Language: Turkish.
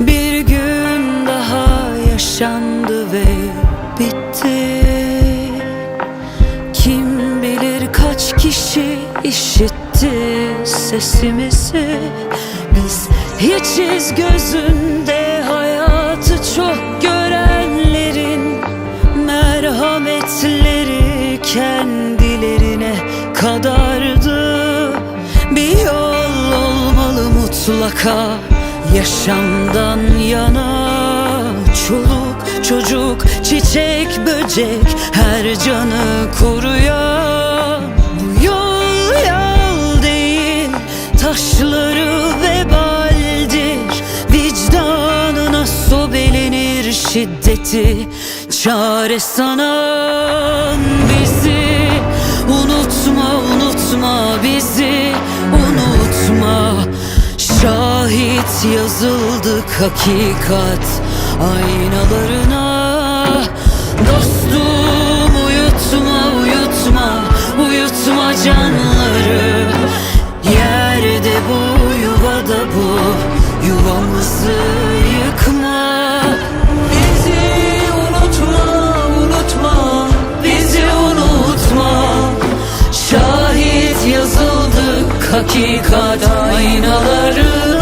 Bir gün daha yaşandı ve bitti. Kim bilir kaç kişi işitti sesimizi. Biz hiçiz gözünde hayatı çok görenlerin Merhametleri kendilerine kadardı. Bir yol olmalı mutlaka yaşamdan yana Çoluk çocuk çiçek böcek her canı koruyan Bu yol yol değil taşları vebaldir. Vicdanına sobelenir şiddeti Çare sanan bizi Şahit yazıldık hakikat aynalarına. Dostum uyutma uyutma uyutma canları. Yerde bu yuvada bu yuvamızı yıkma. Bizi unutma, unutma Bizi unutma. Şahit yazıldık hakikat aynaları